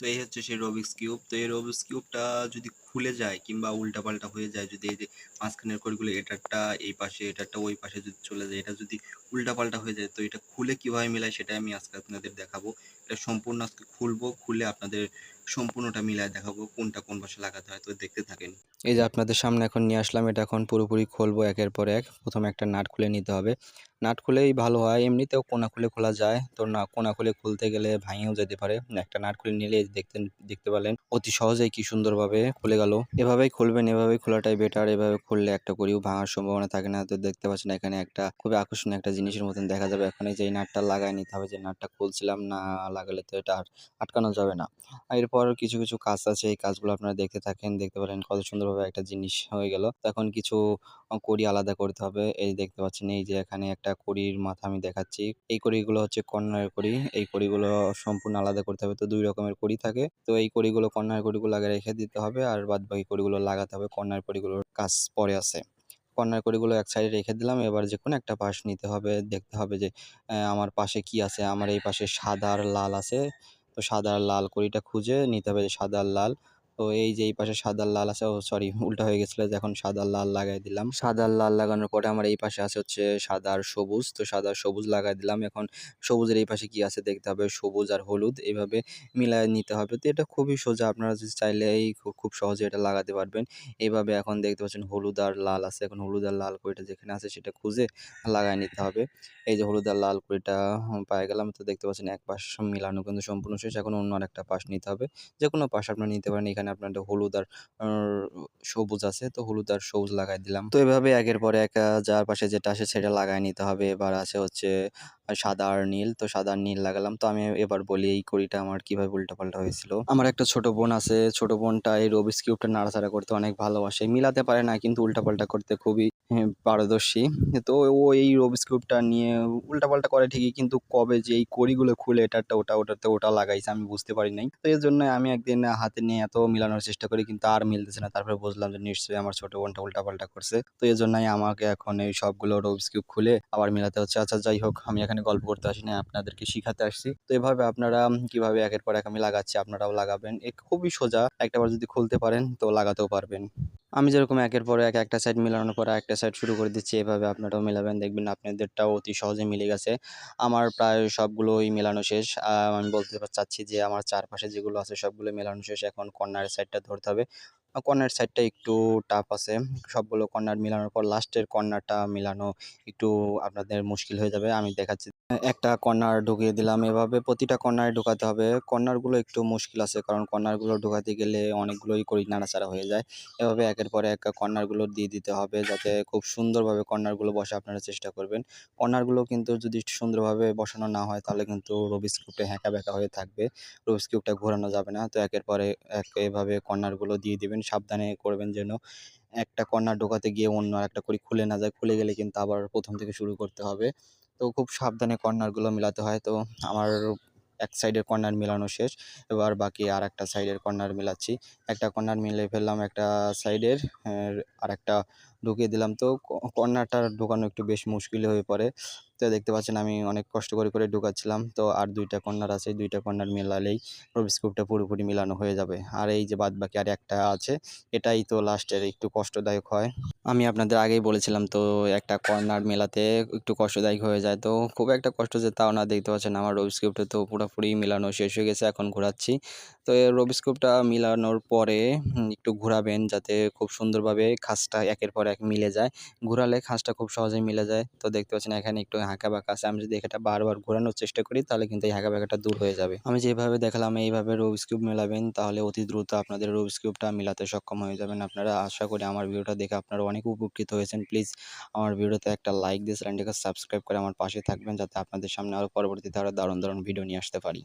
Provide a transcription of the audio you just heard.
তো এই হচ্ছে সেই রবিক্স কিউব তো এই রবিক্স কিউবটা যদি খুলে যায় কিংবা উল্টাপাল্টা হয়ে যায়, যদি এই যে মাঝখানের কড়িগুলো এটারটা এই পাশে, এটারটা ওই পাশে যদি চলে যায়, এটা যদি উল্টাপাল্টা হয়ে যায়, তো এটা খুলে কীভাবে মেলায় সেটা আমি আজকে আপনাদের দেখাবো। এটা সম্পূর্ণ আজকে খুলবো, খুলে আপনাদের সম্পূর্ণটা মিলায় দেখাবো, কোনটা কোন পাশে লাগাতে হয়, তো দেখতে থাকেন। এই যে আপনাদের সামনে এখন নিয়ে আসলাম, এটা এখন পুরোপুরি খুলবো একের পর এক। প্রথমে একটা নাট খুলে নিতে হবে। নাট খুলেই ভালো হয়, এমনিতেও কোনা খুলে খোলা যায়। তো না, কোনা খুলে খুলতে গেলে ভাঙেও যেতে পারে। একটা নাট খুলে নিলে দেখতে দেখতে পেলেন, অতি সহজেই কি সুন্দরভাবে খুলে গেল। এভাবেই খুলবেন, এভাবেই খোলাটাই বেটার এভাবে খুললে একটা করিও ভাঙার সম্ভাবনা থাকে না। তো দেখতে পাচ্ছেন এখানে একটা খুবই আকর্ষণীয় একটা জিনিসের মতন দেখা যাবে এখন। যে নাটটা লাগাই নিতে হবে, যে নাটটা খুলছিলাম না লাগালে তো এটা আটকানো যাবে না। আর এরপর কিছু কিছু কাজ আছে। এই কাজগুলো আপনারা দেখতে থাকেন, দেখতে পারেন কত সুন্দরভাবে একটা জিনিস হয়ে গেল। এখন কিছু কড়ি আলাদা করতে হবে। এই দেখতে পাচ্ছেন, এই যে এখানে একটা কড়ির মাথা আমি দেখাচ্ছি। এই কড়িগুলো হচ্ছে কর্নারের কড়ি। এই কড়িগুলো সম্পূর্ণ আলাদা করতে হবে। তো দুই রকমের কড়ি থাকে। তো এই কড়িগুলো কর্নার কড়িগুলো আগে রেখে দিতে হবে আর বাদ বাকি কড়িগুলো লাগাতে হবে। কর্নার কড়িগুলোর কাজ পরে আছে। কর্নার কড়িগুলো এক সাইডে রেখে দিলাম। এবার যে কোনো একটা পাশ নিতে হবে। দেখতে হবে যে আমার পাশে কি আছে? আমার এই পাশে সাদা আর লাল আছে। সাদা আর লাল কড়িটা খুঁজে নিতে হবে সাদা আর লাল তো এই যে এই পাশে সাদা লাল আছে, ও সরি উল্টা হয়ে গেছিল এখন সাদা লাল লাগাই দিলাম। সাদা লাল লাগানোর পরে আমার এই পাশে আছে হচ্ছে সাদা আর সবুজ, তো সাদা সবুজ লাগাই দিলাম। এখন সবুজের এই পাশে কি আছে দেখতে হবে, সবুজ আর হলুদ এইভাবে মিলায় নিতে হবে। তো এটা খুবই সোজা, আপনারা যদি চাইলে এই খুব সহজে এটা লাগাতে পারবেন। এইভাবে এখন দেখতে পাচ্ছেন হলুদ আর লাল আছে, এখন হলুদ আর লাল কড়িটা যেখানে আছে সেটা খুঁজে লাগাই নিতে হবে। এই যে হলুদ আর লাল কড়িটা পায়ে গেলাম, তো দেখতে পাচ্ছেন এক পাশ মিলানো কিন্তু সম্পূর্ণ শেষ, এখন অন্য আরেকটা পাশ নিতে হবে। যে কোনো পাশ আপনারা নিতে পারেন, এখানে আপনাদের হলুদ আর সবুজ আছে তো হলুদ আর সবুজ লাগাই দিলাম। তো এভাবে একের পরে এক যার পাশে যেটা আসে সেটা লাগাই নিতে হবে। এবার আছে হচ্ছে সাদা আর নীল তো সাদা আর নীল লাগালাম। তো আমি এবার বলি এই কড়িটা আমার কীভাবে উল্টাপাল্টা হয়েছিল। আমার একটা ছোট বোন আছে। ছোট বোনটা এই রবিস কিউবটা নাড়াচাড়া করতে অনেক ভালোবাসে। মিলাতে পারে না কিন্তু উল্টাপাল্টা করতে খুবই পারদর্শী। তো ও এই রবিস কিউবটা নিয়ে উল্টাপাল্টা করে ঠিকই, কিন্তু কবে যে এই কড়িগুলো খুলে এটারটা ওটা ওটাতে ওটা লাগাইছে আমি বুঝতে পারি নাই। তো এর জন্য আমি একদিন হাতে নিয়ে এত মিলানোর চেষ্টা করি, কিন্তু আর মিলতেছে না। তারপরে বুঝলাম যে নিশ্চয়ই আমার ছোট বোনটা উল্টাপাল্টা করছে। তো এর জন্যই আমাকে এখন এই সবগুলো রবিস কিউব খুলে আবার মিলাতে হচ্ছে। আচ্ছা যাই হোক, আমি এখানে গল্প করতে আসি না, আপনাদেরকে শিখাতে আসছি। তো এভাবে আপনারা কীভাবে একের পর এক আমি লাগাচ্ছি, আপনারাও লাগাবেন। এ খুবই সোজা, একটাবার যদি খুলতে পারেন তো লাগাতেও পারবেন। আমি যেরকম একের পর এক, একটা সাইড মেলানোর পর একটা সাইড শুরু করে দিচ্ছি, এভাবে আপনারাও মেলাবেন। দেখবেন আপনাদেরটাও অতি সহজে মিলে গেছে। আমার প্রায় সবগুলোই মেলানো শেষ। আমি বলতে চাচ্ছি যে আমার চারপাশে যেগুলো আছে সবগুলো মেলানো শেষ। এখন কর্নারের সাইডটা ধরতে হবে। কর্নার সাইডটা একটু টাফ আছে। সবগুলো কর্নার মেলানোর পর লাস্টের কর্নারটা মেলানো একটু আপনাদের মুশকিল হয়ে যাবে। আমি দেখাচ্ছি একটা কর্নার ঢুকিয়ে দিলাম। এভাবে প্রতিটা কর্নারে ঢোকাতে হবে। কর্নারগুলো একটু মুশকিল আছে, কারণ কর্নারগুলো ঢোকাতে গেলে অনেকগুলোই করি নাড়াচাড়া হয়ে যায়। এভাবে একের পর এক কর্নারগুলো দিয়ে দিতে হবে, যাতে খুব সুন্দরভাবে কর্নারগুলো বসে আপনারা চেষ্টা করবেন। কর্নারগুলো কিন্তু যদি সুন্দরভাবে বসানো না হয়, তাহলে কিন্তু রবিস কিউবটা হ্যাঁকা ব্যাকা হয়ে থাকবে। রবিস কিউবটা ঘোরানো যাবে না। তো একের পরে এক এভাবে কর্নারগুলো দিয়ে দেবেন। সাবধানে করবেন যেন একটা কর্নার ঢোকাতে গিয়ে অন্য একটা করে খুলে না যায়। খুলে গেলে কিন্তু আবার প্রথম থেকে শুরু করতে হবে। তো খুব সাবধানে কর্নারগুলো মেলাতে হয়। তো আমার এক সাইডের কর্নার মেলানো শেষ। এবার বাকি আর একটা সাইডের কর্নার মেলাচ্ছি। একটা কর্নার মিলে ফেললাম একটা সাইডের আর একটা ঢুকিয়ে দিলাম। তো কর্নারটা ঢোকানো একটু বেশ মুশকিল হয়ে পড়ে। তো দেখতে পাচ্ছেন আমি অনেক কষ্ট করে করে ঢুকাচ্ছিলাম। তো আর দুইটা কর্নার আছে, দুইটা কর্নার মেলালেই রবিস্কোপটা পুরোপুরি মেলানো হয়ে যাবে। আর এই যে বাদ বাকি আর একটা আছে, এটাই তো লাস্টের একটু কষ্টদায়ক হয়। আমি আপনাদের আগেই বলেছিলাম, তো একটা কর্নার মেলাতে একটু কষ্টদায়ক হয়ে যায়। তো খুব একটা কষ্ট যে তাও না, দেখতে পাচ্ছেন আমার রবি স্ক্রিপ্টে তো পুরোপুরি মেলানো শেষ হয়ে গেছে, এখন ঘোরাচ্ছি। তো এই রবি স্ক্রিপ্টটা মেলানোর পরে একটু ঘোরাবেন যাতে খুব সুন্দরভাবে খাসটা একের পর এক মিলে যায়। ঘোরালে খাসটা খুব সহজেই মিলে যায়। তো দেখতে পাচ্ছেন এখানে একটু হাঁকা বাঁকা আছে। আমি যদি এটা বারবার ঘোরানোর চেষ্টা করি, তাহলে কিন্তু এই হাঁকা বাঁকাটা দূর হয়ে যাবে। আমি যেভাবে দেখালাম, এইভাবে রবিস কিউব মেলাবেন, তাহলে অতি দ্রুত আপনাদের রবিস কিউবটা মেলাতে সক্ষম হয়ে যাবেন আপনারা। আশা করি আমার ভিডিওটা দেখে আপনারা অনেক উপকৃত হয়েছেন। প্লিজ আমার ভিডিওতে একটা লাইক দিয়ে চ্যানেলটিকে সাবস্ক্রাইব করে আমার পাশে থাকবেন, যাতে আপনাদের সামনে আরও পরবর্তীতে আরও দারুণ দারুণ ভিডিও নিয়ে আসতে পারি।